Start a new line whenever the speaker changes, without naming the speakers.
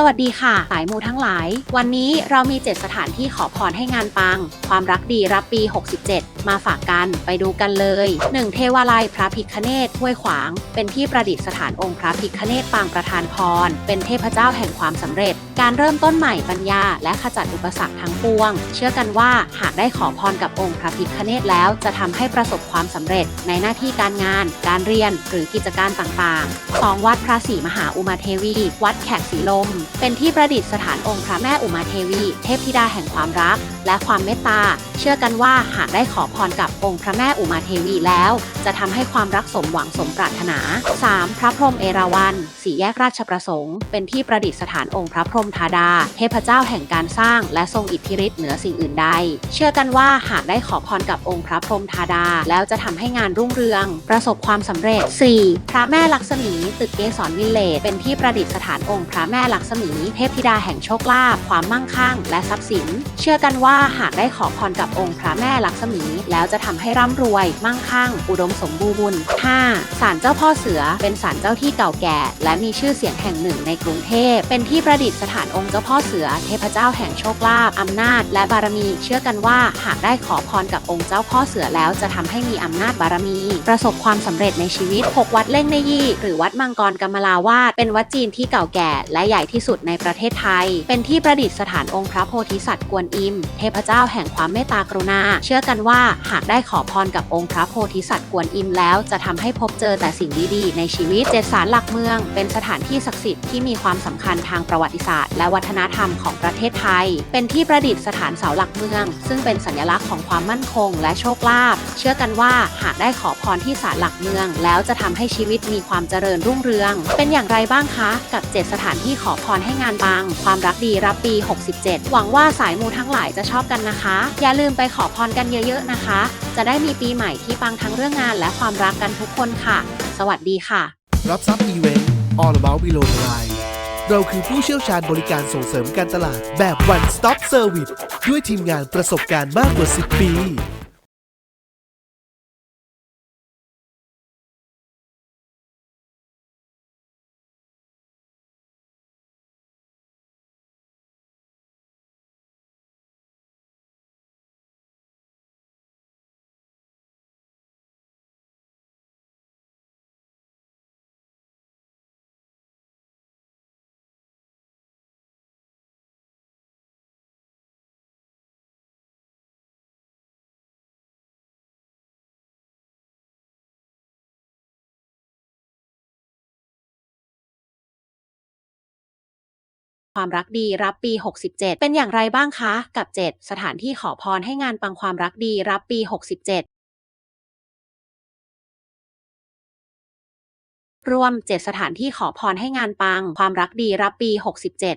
สวัสดีค่ะ สายมูทั้งหลาย วันนี้เรามี 7 สถานที่ขอพรให้งานปัง ความรักดีรับปี 67 มาฝากกันไปดูกันเลย 1. เทวาลัยพระพิคเนตห้วยขวาง เป็นที่ประดิษฐานองค์พระพิคเนตปางประธานพร เป็นเทพเจ้าแห่งความสำเร็จ การเริ่มต้นใหม่ปัญญา และขจัดอุปสรรคทั้งปวง เชื่อกันว่าหากได้ขอพรกับองค์พระพิคเนตแล้วจะทำให้ประสบความสำเร็จในหน้าที่การงาน การเรียนหรือกิจการต่างๆ 2. วัดพระศรีมหาอุมาเทวี วัดแขกสีลม เป็นที่ประดิษฐานองค์พระแม่อุมาเทวี เทพธิดาแห่งความรัก และความเมตตา เชื่อกันว่าหากได้ขอพรกับองค์พระแม่อุมาเทวีแล้ว จะทำให้ความรักสมหวังสมปรารถนา 3. พระพรหมเอราวัณสี่แยกราชประสงค์ เป็นที่ประดิษฐานองค์พระพรหมธาดา เทพเจ้าแห่งการสร้าง และทรงอิทธิฤทธิ์เหนือสิ่งอื่นใด เชื่อกันว่าหากได้ขอพรกับองค์พระพรหมธาดา แล้วจะทำให้งานรุ่งเรือง ประสบความสำเร็จ 4. พระแม่ลักษมีตึกเกสรวิลเลจเป็นที่ประดิษฐานองค์พระแม่ลักษมี เทพธิดาแห่งโชคลาภความมั่งคั่ง และทรัพย์สิน เชื่อกันว่าหากได้ขอพรกับองค์พระแม่ลักษมี แล้วจะทำให้ร่ำรวย มั่งคั่ง อุดมสมบูรณ์ 5. ศาลเจ้าพ่อเสือเป็นศาลเจ้าที่เก่าแก่ และมีชื่อเสียงแห่งหนึ่งในกรุงเทพ เป็นที่ประดิษฐานองค์เจ้าพ่อเสือ เทพเจ้าแห่งโชคลาภอำนาจ และบารมี เชื่อกันว่าหากได้ขอพรกับองค์เจ้าพ่อเสือแล้วจะทำให้มีอำนาจบารมี ประสบความสำเร็จในชีวิต 6 วัดเล่งในยี่ หรือวัดมังกรกำมลาวาดเป็นวัดจีนที่เก่าแก่ และใหญ่ที่สุดในประเทศไทย เป็นที่ประดิษฐานองค์พระโพธิสัตว์กวนอิม เทพเจ้าแห่งความเมตตากรุณา เชื่อกันว่าหากได้ขอพรกับองค์พระโพธิสัตว์กวนอิมแล้ว จะทำให้พบเจอแต่สิ่งดีๆ ในชีวิตเจ็ดสารหลักเมือง เป็นสถานที่ศักดิ์สิทธิ์ที่มีความสำคัญทางประวัติศาสตร์ และวัฒนธรรมของประเทศไทย เป็นที่ประดิษฐานเสาหลักเมือง ซึ่งเป็นสัญลักษณ์ของความมั่นคง และโชคลาภเชื่อกันว่าหากได้ขอพรที่ศาลหลักเมือง แล้วจะทำให้ชีวิตมีความเจริญรุ่งเรือง เป็นอย่างไรบ้างคะ กับ 7 สถานที่ขอพรให้งานปังความรักดีรับปี 67 หวังว่าสายมูทั้งหลายจะชอบกันนะคะ อย่าลืมไปขอพรกันเยอะๆนะคะ จะได้มีปีใหม่ที่ปังทั้งเรื่องงานและความรักกันทุกคนค่ะ สวัสดีค่ะ
รับทรัพย์อีเวนต์ All About Below the Line เราคือผู้เชี่ยวชาญบริการส่งเสริมการตลาดแบบ One Stop Service ด้วยทีมงานประสบการณ์มากกว่า 10 ปี
ความรักดีรับปี 67 เป็นอย่างไรบ้างคะ กับ 7 สถานที่ขอพรให้งานปังความรักดีรับปี 67รวม 7 สถานที่ขอพรให้งานปัง ความรักดีรับปี 67